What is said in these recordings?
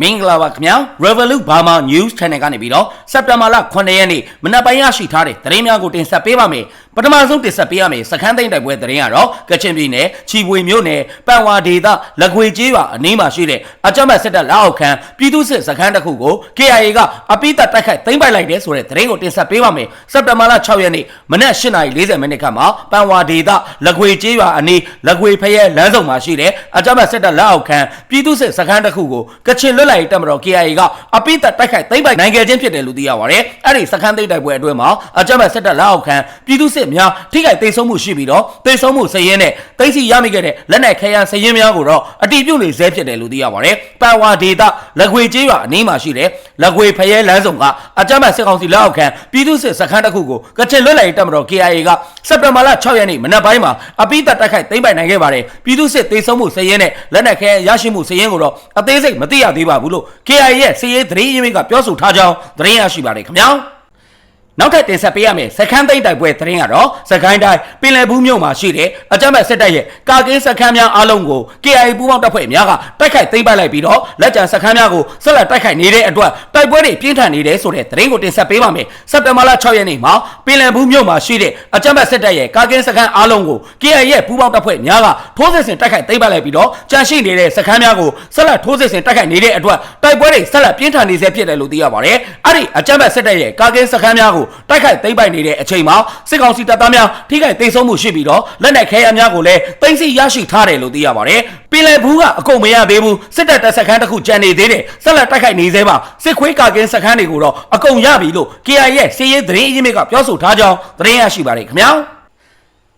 မင်္ဂလာပါခင်ဗျာ Revolut Burma News Channel ကနေပြီးတော့စက်တင်ဘာလ9ရက်နေ့မနက်ပိုင်းရရှိထားတဲ့သတင်းများကိုတင်ဆက်ပေးပါမယ် ပထမဆုံးတင်ဆက်ပေးရမယ်စခန်းသိမ်းတိုက်ပွဲသတင်းကတော့ကချင်ပြည်နယ်ချီပွေမြို့နယ်ပန်ဝါဒေသလက်ခွေကျေးရွာအနီးမှာရှိတဲ့အကြမ်းဖက်စစ်တပ်လက်အောက်ခံပြည်သူ့စစ်စခန်းတစ်ခုကို KIA ကအပိသက်တိုက်ခိုက်သိမ်းပိုက်လိုက်တယ်ဆိုတဲ့သတင်းကိုတင်ဆက်ပေးပါမယ်စက်တင်ဘာလ6ရက်နေ့မနက်8:40မိနစ်ခန့်မှာပန်ဝါဒေသလက်ခွေကျေးရွာအနီးလက်ခွေဖရဲလမ်းဆောင်မှာရှိတဲ့အကြမ်းဖက်စစ်တပ်လက်အောက်ခံပြည်သူ့စစ်စခန်းတစ်ခုကိုကချင်လွတ်လပ်ရေးတပ်မတော် KIA ကအပိသက်တိုက်ခိုက်သိမ်းပိုက်နိုင်ခဲ့ခြင်းဖြစ်တယ်လို့သိရပါတယ်အဲ့ဒီစခန်းသိမ်းတိုက်ပွဲအတွင်းမှာအကြမ်းဖက်စစ်တပ်လက်အောက်ခံပြည်သူ့စစ်များထိခိုက်ဒေဆုံးမှုရှိပြီးတော့ဒေဆုံးမှုစည်ရင်းနဲ့သိသိရမိခဲ့တဲ့လက်နက်ခဲယမ်းစည်ရင်းများကိုတော့အတိပြုနေဆဲဖြစ်တယ်လို့သိရပါတယ်ပန်ဝါဒေသလက်ခွေကျေးရွာအနီးမှာရှိတဲ့လက်ခွေဖရဲလမ်းဆောင်ကအကြမ်းဖက်စစ်ကောင်စီလက်အောက်ခံပြည်သူ့စစ်စခန်းတစ်ခုကိုကချင်လွတ်လပ်ရေးတပ်မတော် KIA ကစက်တင်ဘာလ6ရက်နေ့မနက်ပိုင်းမှာအပိသက်တိုက်ခိုက်သိမ်းပိုက်နိုင်ခဲ့ပါတယ်ပြည်သူ့စစ်ဒေဆုံးမှုစည်ရင်းနဲ့လက်နက်ခဲယမ်းရရှိမှုစည်ရင်းကိုတော့အသေးစိတ်မသိရသေးပါဘူးလို့ KIA ရဲ့စည်ရေးသတင်းရင်းမြစ်ကပြောဆိုထားကြောင်းသတင်းရရှိပါတယ်ခင်ဗျာ နောက်ထပ်တင်ဆက်ပေးရမယ်စခန်းသိမ်းတိုက်ပွဲသတင်းကတော့စကိုင်းတိုင်းပင်လယ်ဘူးမြို့မှာရှိတဲ့အကြမ်းဖက်စစ်တပ်ရဲ့ကာကင်းစခန်းများအားလုံးကို KIA ပူးပေါင်းတပ်ဖွဲ့များကတိုက်ခိုက်သိမ်းပိုက်လိုက်ပြီးတော့လက်ကျန်စခန်းများကိုဆက်လက်တိုက်ခိုက်နေတဲ့အတွက်တိုက်ပွဲတွေပြင်းထန်နေတယ်ဆိုတဲ့သတင်းကိုတင်ဆက်ပေးပါမယ်စက်တင်ဘာလ6ရက်နေ့မှာပင်လယ်ဘူးမြို့မှာရှိတဲ့အကြမ်းဖက်စစ်တပ်ရဲ့ကာကင်းစခန်းအားလုံးကို KIA ရဲ့ပူးပေါင်းတပ်ဖွဲ့များကထိုးစစ်ဆင်တိုက်ခိုက်သိမ်းပိုက်လိုက်ပြီးတော့ကြန့်ရှိနေတဲ့စခန်းများကိုဆက်လက်ထိုးစစ်ဆင်တိုက်ခိုက်နေတဲ့အတွက်တိုက်ပွဲတွေဆက်လက်ပြင်းထန်နေဆဲဖြစ်တယ်လို့သိရပါတယ်အဲ့ဒီအကြမ်းဖက်စစ်တပ်ရဲ့ကာကင်းစခန်းများကိုတိုက်ခိုက်သိမ်းပိုက်နေတဲ့အချိန်မှာစစ်ကောင်စီတပ်သားများထိခိုက်သိမ်းဆုံးမှုရှိပြီးတော့လက်နက်ခဲယမ်းများကိုလည်းသိမ်းဆည်းရရှိထားတယ်လို့သိရပါတယ်ပင်လယ်ဘူးကအကုန်မရသေးဘူးစစ်တပ်တပ်စခန်းတစ်ခုကျန်နေသေးတယ်ဆက်လက်တိုက်ခိုက်နေသေးပါစစ်ခွေးကာကင်းစခန်းတွေကိုတော့အကုန်ရပြီလို့ KIA ရဲ့စီးရေးသတင်းအရင်းမြစ်ကပြောဆိုထားကြောင်းသတင်းရရှိပါတယ်ခင်ဗျာ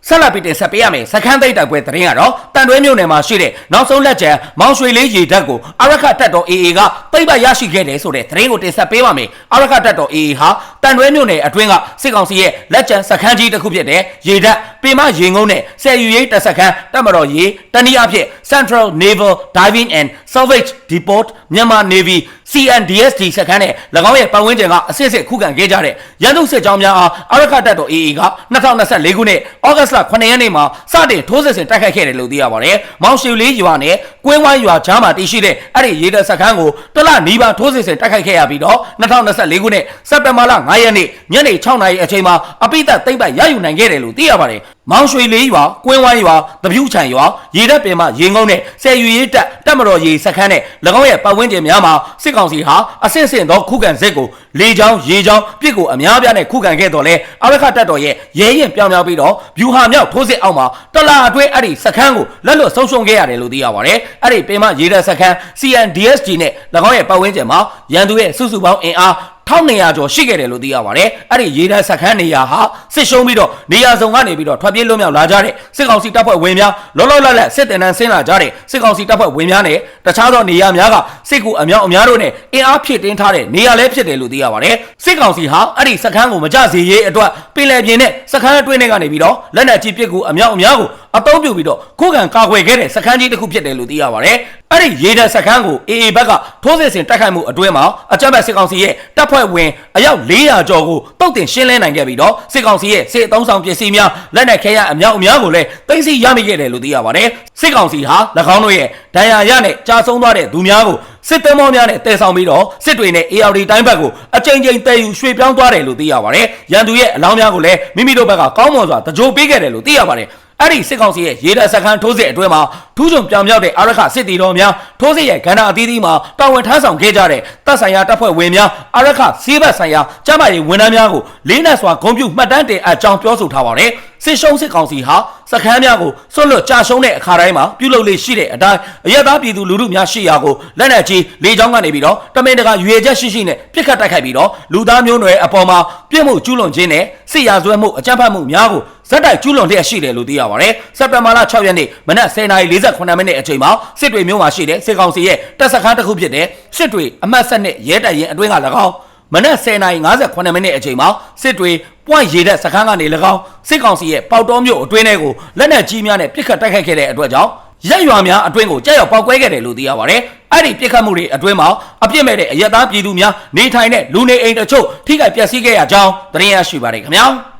ဆက်လက်ပြီးတင်ဆက်ပေးရမယ်စခန်းသိမ်းတိုက်ပွဲသတင်းကတော့တန်တွဲမြို့နယ်မှာရှိတဲ့နောက်ဆုံးလက်ကျန်မောင်ရွှေလေးရေတပ်ကိုအရခတ်တပ်တော် AA ကသိမ်းပိုက်ရရှိခဲ့တယ်ဆိုတဲ့သတင်းကိုတင်ဆက်ပေးပါမယ်အရခတ်တပ်တော် AA ဟာတန်တွဲမြို့နယ်အတွင်းကစစ်ကောင်စီရဲ့လက်ကျန်စခန်းကြီးတစ်ခုဖြစ်တဲ့ရေတပ်ပင်မရေငုံနဲ့ဆယ်ယူရေးတပ်စခန်းတပ်မတော်ရေတနည်းအားဖြင့် Central Naval Diving and Salvage Depot မြန်မာ Navy CNDSD စခန်းနဲ့၎င်းရဲ့ပတ်ဝန်းကျင်ကအစစ်စစ်ခုခံခဲ့ကြတဲ့ရန်သူစစ်ကြောင်းများအားအရခတ်တပ်တော် AA က2024ခုနှစ်ဩဂတ်လ9ရက်နေ့မှာစတင်ထိုးစစ်ဆင်တိုက်ခိုက်ခဲ့တယ်လို့သိရပါတယ်။မောင်ရှူလေးရွာနဲ့ကွင်းဝိုင်းရွာကြားမှာတည်ရှိတဲ့အဲ့ဒီရေတပ်စခန်းကိုတလနီးပါးထိုးစစ်ဆင်တိုက်ခိုက်ခဲ့ရပြီးတော့2024ခုနှစ်စက်တင်ဘာလ9ရက်နေ့ညနေ6နာရီအချိန်မှာအပိသက်သိမ့်ပိုက်ရယူနိုင်ခဲ့တယ်လို့သိရပါတယ်။ မောင်ရွှေလေးရွာကွင်းဝိုင်းရွာတပြူးချံရွာရေတပ်ပင်မရေငုံနဲ့ဆယ်ယူရေးတပ်တပ်မတော်ရေစခန်းနဲ့၎င်းရဲ့ပတ်ဝန်းကျင်များမှာစစ်ကောင်စီဟာအဆင့်ဆင့်သောခုခံစစ်ကိုလေကြောင်းရေကြောင်းပြစ်ကိုအများပြားနဲ့ခုခံခဲ့တော်လဲအရခတပ်တော်ရဲ့ရဲရင်ပြောင်ပြောင်ပြီးတော့ဗျူဟာမြောက်ထိုးစစ်အောက်မှာတလာအတွင်းအဲ့ဒီစခန်းကိုလက်လွတ်ဆုံးရှုံးခဲ့ရတယ်လို့သိရပါတယ်အဲ့ဒီပင်မရေတပ်စခန်း CNDSG နဲ့၎င်းရဲ့ပတ်ဝန်းကျင်မှာရန်သူရဲ့စုစုပေါင်းအင်အား 1200ကျော်ရှိခဲ့တယ်လို့သိရပါတယ်။အဲ့ဒီရေတပ်စခန်းနေရာဟာစစ်ရှုံးပြီးတော့နေရာစုံကနေပြီးတော့ထွက်ပြေးလွတ်မြောက်လာကြတဲ့စစ်ကောင်စီတပ်ဖွဲ့ဝင်များလောလောလတ်လတ်စစ်တင်တန်းဆင်းလာကြတဲ့စစ်ကောင်စီတပ်ဖွဲ့ဝင်များနဲ့တခြားသောနေရာများကစစ်ကူအများအများတို့နဲ့အင်အားဖြည့်တင်းထားတဲ့နေရာလည်းဖြစ်တယ်လို့သိရပါတယ်။စစ်ကောင်စီဟာအဲ့ဒီစခန်းကိုမကြစေရေးအတွက်ပင်လယ်ပြင်နဲ့စခန်းအတွင်းထဲကနေပြီးတော့လက်နက်ကြီးပစ်ကူအများအများကို အသုံးပြုပြီးတော့ခုခံကာကွယ်ခဲ့တဲ့စခန်းကြီးတစ်ခုဖြစ်တယ်လို့သိရပါတယ်။အဲ့ဒီရေတပ်စခန်းကို AA ဘက်ကထိုးစစ်ဆင်တိုက်ခိုက်မှုအတွင်းမှာအကြမ်းဖက်စစ်ကောင်စီရဲ့တပ်ဖွဲ့ဝင်အယောက်400ကျော်ကိုတုတ်တင်ရှင်းလင်းနိုင်ခဲ့ပြီးတော့စစ်ကောင်စီရဲ့စစ်အုံဆောင်ပစ္စည်းများလက်နက်ခဲယမ်းအများအများကိုလည်းသိမ်းဆည်းရမိခဲ့တယ်လို့သိရပါတယ်။စစ်ကောင်စီဟာ၎င်းတို့ရဲ့ဒဏ်ရာရနဲ့ကြာဆုံးသွားတဲ့သူများကိုစစ်သင်္ဘောများနဲ့တည်ဆောင်ပြီးတော့စစ်တွေနဲ့ ARD တိုင်းဘက်ကိုအကြိမ်ကြိမ်တည်ယူရွှေ့ပြောင်းသွားတယ်လို့သိရပါတယ်။ရန်သူရဲ့အလောင်းများကိုလည်းမိမိတို့ဘက်ကကောင်းမွန်စွာတကြိုပေးခဲ့တယ်လို့သိရပါတယ်။ အဲ့ဒီစစ်ကောင်စီရဲ့ရေတပ်စခန်းထိုးစစ်အတွင်းမှာ ထူးချွန်ပြောင်မြောက်တဲ့အရခစစ်တီတော်များထိုးစစ်ရဲ့ကဏ္ဍအသီးသီးမှာတာဝန်ထမ်းဆောင်ခဲ့ကြတဲ့တပ်ဆိုင်ရာတပ်ဖွဲ့ဝင်များအရခစီးဘတ်ဆိုင်ရာကျမ်းမာရေးဝန်ထမ်းများကိုလေးနက်စွာဂုဏ်ပြုမှတ်တမ်းတင်အပ်ကြောင်းပြောဆိုထားပါတယ်စစ်ရှုံးစစ်ကောင်စီဟာစခန်းများကိုဆွတ်လွတ်ကြာရှုံးတဲ့အခါတိုင်းမှာပြုလုပ်လေရှိတဲ့အတိုင်းအရသားပြည်သူလူထုများရှိရာကိုလက်နက်ကြီးလေကြောင်းကနေပြီးတော့တမင်တကာရွေချက်ရှိရှိနဲ့ပြစ်ခတ်တိုက်ခိုက်ပြီးတော့လူသားမျိုးနွယ်အပေါ်မှာပြစ်မှုကျူးလွန်ခြင်းနဲ့စစ်ရာဇဝတ်မှုအကြမ်းဖက်မှုများကိုဇက်တိုက်ကျူးလွန်လျက်ရှိတယ်လို့သိရပါတယ်။စက်တင်ဘာလ6ရက်နေ့မနက်10:48မိနစ်အချိန်မှာစစ်တွေမြို့မှာရှိတဲ့စစ်ကောင်စီရဲ့တပ်စခန်းတစ်ခုဖြစ်တဲ့စစ်တွေအမှတ်7နဲ့ရဲတပ်ရင်အတွင်းက၎င်းမနက်10:58မိနစ်အချိန်မှာစစ်တွေပွန့်ရည်တဲ့စခန်းကနေ၎င်းစစ်ကောင်စီရဲ့ပေါတော်မြို့အတွင်းထဲကိုလက်နက်ကြီးများနဲ့ပစ်ခတ်တိုက်ခိုက်ခဲ့တဲ့အတွက်ကြောင့်ရက်ရွာများအတွင်းကိုကြောက်ရောက်ပောက်ကွဲခဲ့တယ်လို့သိရပါတယ်။အဲ့ဒီပြစ်ခတ်မှုတွေအတွင်းမှာအပြစ်မဲ့တဲ့အရက်သားပြည်သူများနေထိုင်တဲ့လူနေအိမ်တချို့ထိခိုက်ပျက်စီးခဲ့ရကြောင်းသတင်းရရှိပါတယ်ခင်ဗျာ။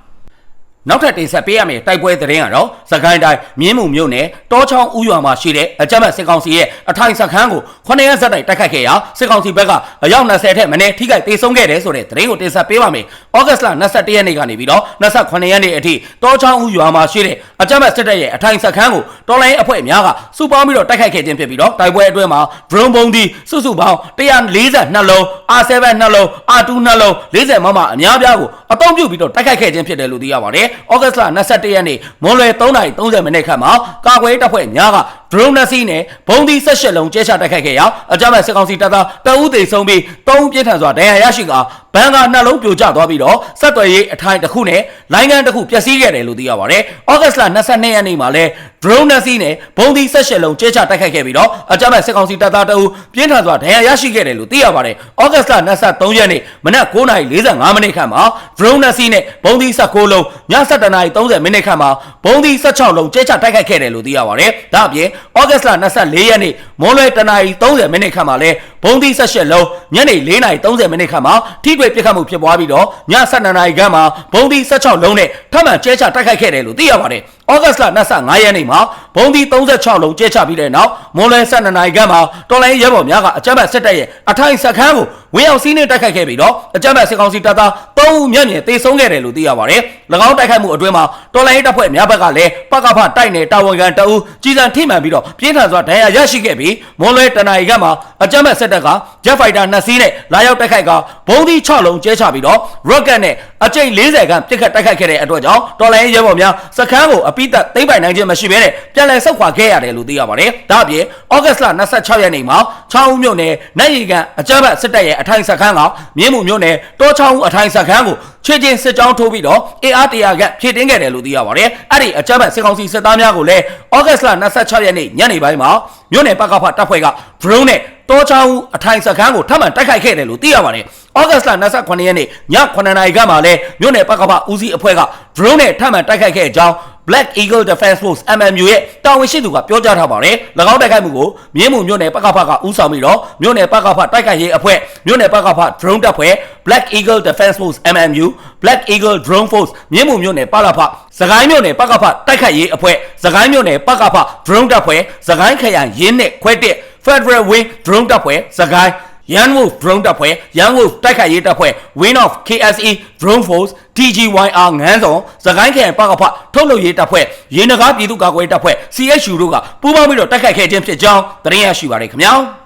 နောက်ထပ်တင်ဆက်ပေးရမယ့်တိုက်ပွဲသတင်းကတော့စကိုင်းတိုင်းမြင်းမှုမြို့နယ်တောချောင်းဦးရွာမှာရှိတဲ့အကြမ်းဖက်စစ်ကောင်စီရဲ့အထိုင်စခန်းကို9ရက်ဆက်တိုက်တိုက်ခတ်ခဲ့ရာစစ်ကောင်စီဘက်ကအယောက်20ထက်မနည်းထိခိုက်ဒေဆုံးခဲ့တယ်ဆိုတဲ့သတင်းကိုတင်ဆက်ပေးပါမယ်။ဩဂတ်လ22ရက်နေ့ကနေပြီးတော့28ရက်နေ့အထိတောချောင်းဦးရွာမှာရှိတဲ့အကြမ်းဖက်စစ်တပ်ရဲ့အထိုင်စခန်းကိုတော်လိုင်းအဖွဲ့များကစုပေါင်းပြီးတော့တိုက်ခိုက်ခဲ့ခြင်းဖြစ်ပြီးတော့တိုက်ပွဲအတွင်းမှာ drone ဘုံဒီစုစုပေါင်း142လုံး R7 နှလုံး R2 နှလုံး40မမအများပြားကိုအသုံးပြုပြီးတော့တိုက်ခိုက်ခဲ့ခြင်းဖြစ်တယ်လို့သိရပါတယ်။ဩဂတ်လ21ရက်နေ့မွန်လွယ်3:30မိနစ်ခန့်မှာကာကွယ်ရေးတပ်ဖွဲ့များက drone နှစ်စီးနဲ့ဘုံဒီ18လုံးကျဲချတိုက်ခိုက်ခဲ့ရာအကြမ်းဖက်စစ်ကောင်စီတပ်သားတအုပ်သေးဆုံးပြီး3ဦးပြင်းထန်စွာဒဏ်ရာရရှိကာဘန်ကာနှလုံးပြိုကျသွားပြီးတော့ဆက်သွယ်ရေးအထိုင်တစ်ခုနဲ့လိုင်းကန်တစ်ခုပျက်စီးခဲ့တယ်လို့သိရပါတယ်။ဩဂတ်လ22ရက်နေ့မှာလဲ drone နှစ်စီးနဲ့ဘုံဒီ18လုံးကျဲချတိုက်ခိုက်ခဲ့ပြီးတော့အကြမ်းဖက်စစ်ကောင်စီတပ်သားတအုပ်ပြင်းထန်စွာဒဏ်ရာရရှိခဲ့တယ်လို့သိရပါတယ်။ဩဂတ်လ23ရက်နေ့မနက်9:45မိနစ်ခန့်မှာ drone နှစ်စီးနဲ့ဘုံဒီ16လုံးည7:30မိနစ်ခန့်မှာဘုံဒီ16လုံးကျဲချတိုက်ခိုက်ခဲ့တယ်လို့သိရပါတယ်။ဒါအပြင်ဩဂတ်လ24ရက်နေ့မွန်လွယ်1:30မိနစ်ခန့်မှာလဲ ဘုံဒီ18လုံးညနေ4:30မိနစ်ခန့်မှာထိတွေ့ပစ်ခတ်မှုဖြစ်ပွားပြီးတော့ည7:00နာရီခန့်မှာဘုံဒီ16လုံးနဲ့ထပ်မံကျဲချတိုက်ခိုက်ခဲ့တယ်လို့သိရပါတယ်။ဩဂတ်လ25ရက်နေ့မှာဘုံဒီ36လုံးကျဲချပြီးတဲ့နောက်မွန်လွယ်12နာရီခန့်မှာတော်လိုင်းရဲဘော်များကအကြမ်းဖက်စစ်တပ်ရဲ့အထိုင်စခန်းကိုဝင်ရောက်စီးနှင်းတိုက်ခိုက်ခဲ့ပြီးတော့အကြမ်းဖက်စစ်ကောင်စီတပ်သား3ဦးမျက်မြင်သေဆုံးခဲ့တယ်လို့သိရပါတယ်။၎င်းတိုက်ခိုက်မှုအတွင်းမှာတော်လိုင်းတပ်ဖွဲ့များဘက်ကလည်းပကဖတိုက်နေတာဝန်ခံတအူးကြီးစံထိမှန်ပြီးတော့ပြင်းထန်စွာဒဏ်ရာရရှိခဲ့ပြီးမွန်လွယ်တနာရီခန့်မှာအကြမ်းဖက်စစ်တပ်က Jet Fighter 2စီးနဲ့လာရောက်တိုက်ခိုက်ကဘုံဒီ6လုံးကျဲချပြီးတော့ Rocket နဲ့အကြိမ်40ခန့်ပစ်ခတ်တိုက်ခိုက်ခဲ့တဲ့အတွက်ကြောင့်တော်လိုင်းရဲဘော်များစခန်းကိုအပိသက်သိမ့်ပိုင်နိုင်ခြင်းမရှိဘဲနဲ့ပြန်လည်ဆုတ်ခွာခဲ့ရတယ်လို့သိရပါတယ်။ဒါ့အပြင်ဩဂတ်လ26ရက်နေ့မှာချောင်းဦးမြို့နယ်နိုင်ရီကန်အကြမ်းဖက်စစ်တပ်ရဲ့အထိုင်စခန်းကမြင်းမှုမြို့နယ်တောချောင်းဦးအထိုင်စခန်းကိုချေချင်းစစ်ကြောင်းထိုးပြီးတော့ AR 100ခန့်ဖြည့်တင်းခဲ့တယ်လို့သိရပါတယ်။အဲ့ဒီအကြမ်းဖက်စစ်ကောင်စီစစ်သားများကိုလည်းဩဂတ်လ26ရက်နေ့ညနေပိုင်းမှာမြို့နယ်ပကဖတပ်ဖွဲ့က drone နဲ့ တောချောင်းဦးအထိုင်စခန်းကိုထပ်မံတိုက်ခိုက်ခဲ့တယ်လို့သိရပါတယ်။ဩဂတ်လ28ရက်နေ့ည9:00နာရီခန့်မှာလည်းမြို့နယ်ပကဖဦးစီးအဖွဲ့က drone နဲ့ထပ်မံတိုက်ခိုက်ခဲ့ကြောင်း Black Eagle Defense Force MMU ရဲ့တာဝန်ရှိသူကပြောကြားထားပါတယ်။၎င်းတိုက်ခိုက်မှုကိုမြင်းမှုမြို့နယ်ပကဖကဦးဆောင်ပြီးတော့မြို့နယ်ပကဖတိုက်ခိုက်ရေးအဖွဲ့မြို့နယ်ပကဖ drone တပ်ဖွဲ့ Black Eagle Defense Force MMU Black Eagle Drone Force မြင်းမှုမြို့နယ်ပကဖစကိုင်းမြို့နယ်ပကဖတိုက်ခိုက်ရေးအဖွဲ့စကိုင်းမြို့နယ်ပကဖ drone တပ်ဖွဲ့စကိုင်းခရိုင်ရင်းနဲ့ခွဲတစ် Federal Wing Drone တပ်ဖွဲ့စကိုင်း Yan Wolf Drone တပ်ဖွဲ့ Yan Wolf တိုက်ခိုက်ရေးတပ်ဖွဲ့ Win of KSE Drone Force DGYR ငန်းဆောင်သခိုင်းခရိုင်ပကဖထုတ်လုပ်ရေးတပ်ဖွဲ့ရေနဂါပြည်သူ့ကာကွယ်ရေးတပ်ဖွဲ့ CHU တို့ကပူးပေါင်းပြီးတော့တိုက်ခိုက်ခဲ့ခြင်းဖြစ်ကြောင်းသတင်းရရှိပါရခင်ဗျာ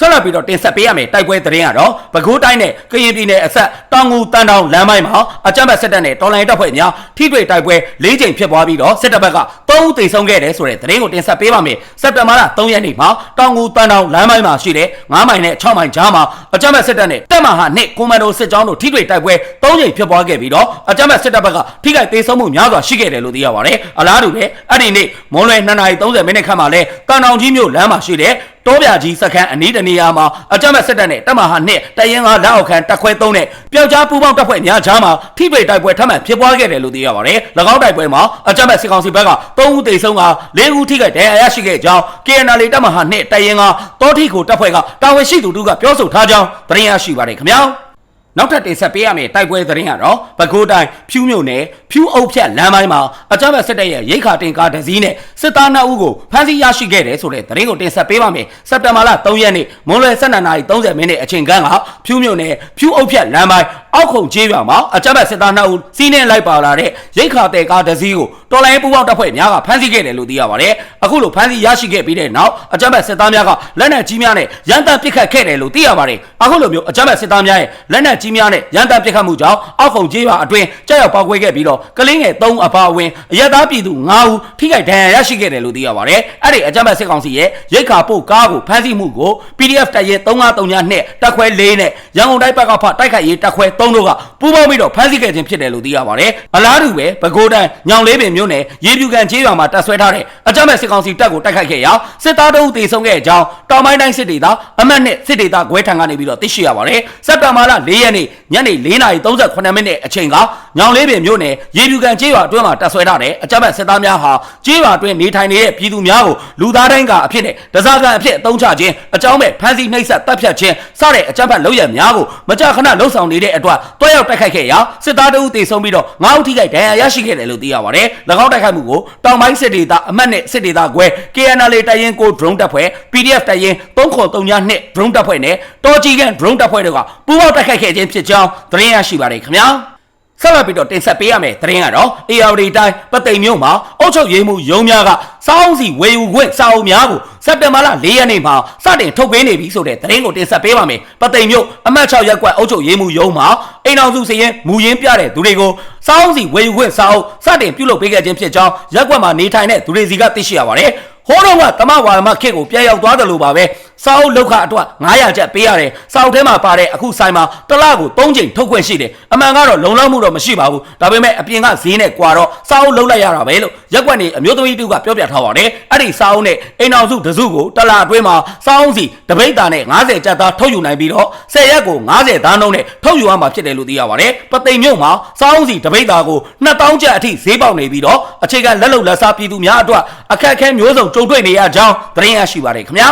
ဆက်လက်ပြီးတော့တင်ဆက်ပေးရမယ်တိုက်ပွဲသတင်းကတော့ပဲခူးတိုင်းနဲ့ကရင်ပြည်နယ်အဆက်တောင်ငူတန်တောင်လမ်းပိုင်းမှာအကြမ်းဖက်စစ်တပ်နဲ့တော်လိုင်းတပ်ဖွဲ့များထိတွေ့တိုက်ပွဲ၄ချိန်ဖြစ်ပွားပြီးတော့စစ်တပ်ဘက်က၃ဦးသေဆုံးခဲ့တယ်ဆိုတဲ့သတင်းကိုတင်ဆက်ပေးပါမယ်စက်တင်ဘာလ3ရက်နေ့မှာတောင်ငူတန်တောင်လမ်းပိုင်းမှာရှိတဲ့9မိုင်နဲ့6မိုင်ကြားမှာအကြမ်းဖက်စစ်တပ်နဲ့တပ်မဟာနှစ်ကွန်မန်ဒိုစစ်ကြောင်းတို့ထိတွေ့တိုက်ပွဲ၃ချိန်ဖြစ်ပွားခဲ့ပြီးတော့အကြမ်းဖက်စစ်တပ်ဘက်ကထိခိုက်သေဆုံးမှုများစွာရှိခဲ့တယ်လို့သိရပါတယ်အလားတူပဲအဲ့ဒီနေ့မွန်လွယ်2:30မိနစ်ခန့်မှာလဲတန်တောင်ကြီးမြို့လမ်းမှာရှိတဲ့တောပြကြီးစခန်းအနီးတနေရာမှာအကြမ်းဖက်စစ်တပ်နဲ့တပ်မဟာနှစ်တရင်ကလက်အောက်ခံတပ်ခွဲ3နဲ့ပျောက်ကြားပူးပေါင်းတပ်ဖွဲ့များကြားမှာထိပိတ်တိုက်ပွဲထပ်မံဖြစ်ပွားခဲ့တယ်လို့သိရပါတယ်။၎င်းတိုက်ပွဲမှာအကြမ်းဖက်စစ်ကောင်စီဘက်က3ဦးသေဆုံးက4ဦးထိခိုက်ဒဏ်ရာရရှိခဲ့ကြောင်း KNL တပ်မဟာနှစ်တရင်ကတောထိကိုတပ်ဖွဲ့ကတာဝန်ရှိသူတို့ကပြောဆိုထားကြောင်းသတင်းရရှိပါတယ်ခင်ဗျာ။ နောက်ထပ်တင်ဆက်ပေးရမယ့်တိုက်ပွဲသတင်းကတော့ပဲခူးတိုင်းဖြူးမြို့နယ်ဖြူးအုပ်ဖြတ်လမ်းပိုင်းမှာအကြမ်းဖက်စစ်တပ်ရဲ့ရိတ်ခါတင်ကားတစ်စီးနဲ့စစ်သား2ဦးကိုဖမ်းဆီးရရှိခဲ့တယ်ဆိုတဲ့သတင်းကိုတင်ဆက်ပေးပါမယ်။စက်တင်ဘာလ3ရက်နေ့မွန်းလွယ်12:30မိနစ်အချိန်ခန့်ကဖြူးမြို့နယ်ဖြူးအုပ်ဖြတ်လမ်းပိုင်းအောက်ခုံကျေးရွာမှာအကြမ်းဖက်စစ်သား2ဦးစီးနှင်းလိုက်ပါလာတဲ့ရိတ်ခါတင်ကားတစ်စီးကိုတော်လိုင်းပူပေါင်းတပ်ဖွဲ့များကဖမ်းဆီးခဲ့တယ်လို့သိရပါတယ်။အခုလိုဖမ်းဆီးရရှိခဲ့ပြီးတဲ့နောက်အကြမ်းဖက်စစ်သားများကလက်နက်ကြီးများနဲ့ရန်တမ်းပစ်ခတ်ခဲ့တယ်လို့သိရပါတယ်။အခုလိုမျိုးအကြမ်းဖက်စစ်သားများရဲ့လက်နက်ကြီးများနဲ့ရန်တမ်းပစ်ခတ်မှုကြောင့်အောက်ခုံကျေးရွာအတွင်းကြောက်ရောက်ပေါက်ကွဲခဲ့ပြီးတော့ကလင်းငယ်3အပါအဝင်အရက်သားပြည်သူ9ဦးထိခိုက်ဒဏ်ရာရရှိခဲ့တယ်လို့သိရပါတယ်။အဲ့ဒီအကြမ်းဖက်စစ်ကောင်စီရဲ့ရိတ်ခါပို့ကားကိုဖမ်းဆီးမှုကို PDF တပ်ရဲ3539နဲ့တပ်ခွဲ4နဲ့ရန်ကုန်တိုင်းဘက်ကဖတိုက်ခိုက်ရေးတပ်ခွဲ3တို့ကပူးပေါင်းပြီးတော့ဖမ်းဆီးခဲ့ခြင်းဖြစ်တယ်လို့သိရပါတယ်။အလားတူပဲပဲခူးတိုင်းညောင်လေးပင်မြို့နယ်ရေပြူကန်ကျေးရွာမှာတပ်ဆွဲထားတဲ့အကြမ်းဖက်စစ်ကောင်စီတပ်ကိုတိုက်ခိုက်ခဲ့ရာစစ်သားတို့တေဆုံးခဲ့ကြောင်းတောင်ပိုင်းတိုင်းစစ်ဒေသအမှတ်နဲ့စစ်ဒေသခွဲထံကနေပြီးတော့သိရှိရပါတယ်။စက်တဘာလ4ရက်နေ့ညနေ4:38မိနစ်အချိန်ကညောင်လေးပင်မြို့နယ်ရေပြူကန်ကျေးရွာအတွင်းမှာတပ်ဆွဲထားတဲ့အကြမ်းဖက်စစ်သားများဟာကျေးရွာအတွင်းနေထိုင်နေတဲ့ပြည်သူများကိုလူသားတိုင်းကအဖြစ်နဲ့တစားကန်အဖြစ်အသုံးချခြင်းအကြောင်းမဲ့ဖမ်းဆီးနှိပ်စက်တပ်ဖြတ်ခြင်းစတဲ့အကြမ်းဖက်လုပ်ရများကိုမကြာခဏလှုပ်ဆောင်နေတဲ့အတွက်တွားရောက်တိုက်ခိုက်ခဲ့ရာစစ်သားတအုပ်တေဆုံးပြီးတော့ငါးဦးထိခိုက်ဒဏ်ရာရရှိခဲ့တယ်လို့သိရပါတယ်။၎င်းတိုက်ခိုက်မှုကိုတောင်ပိုင်းစစ်ဒေသအမှတ်နဲ့စစ်ဒေသခွဲ KNL တပ်ရင်းကို drone တပ်ဖွဲ့ PDF တပ်ရင်း392 drone တပ်ဖွဲ့နဲ့တော်ကြီးကန် drone တပ်ဖွဲ့တို့ကပူးပေါင်းတိုက်ခိုက်ခဲ့ခြင်းဖြစ်ကြောင်းသတင်းရရှိပါတယ်ခင်ဗျာ။ ဆက်လက်ပြီးတော့တင်ဆက်ပေးရမယ်သတင်းကတော့ AR တိုင်းပသိမ်မြို့မှာအုတ်ချုပ်ရေးမှုရုံးများကစောင်းစီဝေယူခွင့်စာအုပ်များကိုစက်တင်ဘာလ၄ရက်နေ့မှာစတင်ထုတ်ပေးနေပြီဆိုတဲ့သတင်းကိုတင်ဆက်ပေးပါမယ်ပသိမ်မြို့အမှတ်6ရပ်ကွက်အုတ်ချုပ်ရေးမှုရုံးမှာအိမ်အောင်စုစရင်မူရင်းပြတဲ့သူတွေကိုစောင်းစီဝေယူခွင့်စာအုပ်စတင်ပြုလုပ်ပေးခဲ့ခြင်းဖြစ်ကြောင်းရပ်ကွက်မှာနေထိုင်တဲ့သူတွေစီကသိရှိရပါတယ်ဟိုးတော့ကတမဝါရမခေတ်ကိုပြန်ရောက်သွားတယ်လို့ပါပဲ စာအုပ်လောက်ခအတွက်900ကျပ်ပေးရတယ်စာအုပ်ထဲမှာပါတဲ့အခုဆိုင်မှာတစ်လကို3ချိန်ထုတ်ခွင့်ရှိတယ်အမှန်ကတော့လုံလောက်မှုတော့မရှိပါဘူးဒါပေမဲ့အပြင်ကဈေးနဲ့ကွာတော့စာအုပ်လောက်လိုက်ရတာပဲလို့ရက်ကွက်နေအမျိုးသမီးတူကပြောပြထားပါတယ်အဲ့ဒီစာအုပ်နဲ့အိမ်အောင်စုတစုကိုတစ်လအတွင်းမှာစာအုပ်စီတပိတ်တာနဲ့90ကျပ်သားထုတ်ယူနိုင်ပြီးတော့10ရက်ကို90သားနှုန်းနဲ့ထုတ်ယူရမှာဖြစ်တယ်လို့သိရပါတယ်ပသိမ်မြို့မှာစာအုပ်စီတပိတ်တာကို2000ကျပ်အထိဈေးပေါက်နေပြီးတော့အခြေခံလက်လုံလက်စားပြည်သူများအတွက်အခက်အခဲမျိုးစုံကြုံတွေ့နေရကြောင်းသတင်းရရှိပါတယ်ခင်ဗျာ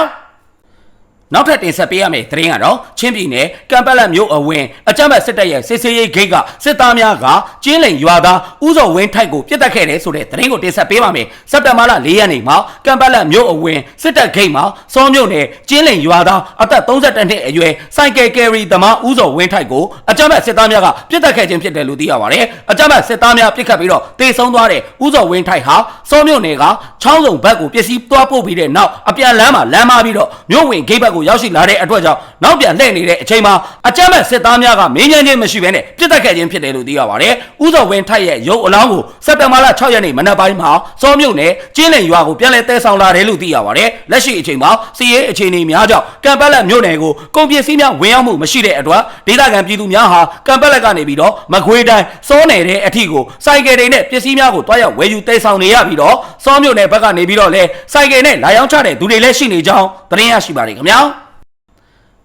နောက်ထပ်တင်ဆက်ပေးရမယ့်သတင်းကတော့ချင်းပြည်နယ်ကံပက်လက်မြို့အဝင်အကြမ်းဖက်စစ်တပ်ရဲ့စစ်ဆေးရေးဂိတ်ကစစ်သားများကကျင်းလိန်ရွာသားဥစော်ဝင်းထိုက်ကိုပြစ်တက်ခဲ့တယ်ဆိုတဲ့သတင်းကိုတင်ဆက်ပေးပါမယ်စက်တဘာလ၄ရက်နေ့မှာကံပက်လက်မြို့အဝင်စစ်တပ်ဂိတ်မှာစောမြို့နယ်ကျင်းလိန်ရွာသားအသက်32နှစ်အရွယ်စိုက်ကယ်ကယ်ရီသမားဥစော်ဝင်းထိုက်ကိုအကြမ်းဖက်စစ်သားများကပြစ်တက်ခဲ့ခြင်းဖြစ်တယ်လို့သိရပါတယ်အကြမ်းဖက်စစ်သားများပြစ်ခတ်ပြီးတော့တေဆုံးသွားတဲ့ဥစော်ဝင်းထိုက်ဟာစောမြို့နယ်ကချောင်းစုံဘက်ကိုပစ္စည်းသွားပို့ပြီးတဲ့နောက်အပြန်လမ်းမှာလမ်းမပြီးတော့မြို့ဝင်ဂိတ်ဘက်ကိုရောက်ရှိလာတဲ့အတွက်ကြောင့်နောက်ပြန်လှည့်နေတဲ့အချိန်မှာအကြမ်းဖက်စစ်သားများကမင်းညမ်းချင်းမရှိဘဲနဲ့ပြစ်တက်ခဲ့ခြင်းဖြစ်တယ်လို့သိရပါတယ်ဥစော်ဝင်းထိုက်ရဲ့ရုပ်အလောင်းကိုစက်တင်ဘာလ6ရက်နေ့မနက်ပိုင်းမှာစောမြို့နယ်ကျင်းလင်ရွာကိုပြန်လည်တဲဆောင်လာတယ်လို့သိရပါတယ်လက်ရှိအချိန်မှာစီးရဲအခြေအနေများကြောင့်ကံပက်လက်မြို့နယ်ကိုကုန်ပစ္စည်းများဝင်ရောက်မှုမရှိတဲ့အတွက်ဒေသခံပြည်သူများဟာကံပက်လက်ကနေပြီးတော့မကွေးတိုင်းစောနယ်တဲ့အထိကိုစိုက်ကယ်တွေနဲ့ပစ္စည်းများကိုတွားရောက်ဝယ်ယူတဲဆောင်နေရပြီးတော့စောမြို့နယ်ဘက်ကနေပြီးတော့လဲစိုက်ကယ်နဲ့လာရောက်ချတဲ့သူတွေလည်းရှိနေကြောင်းသတင်းရရှိပါတယ်ခင်ဗျာ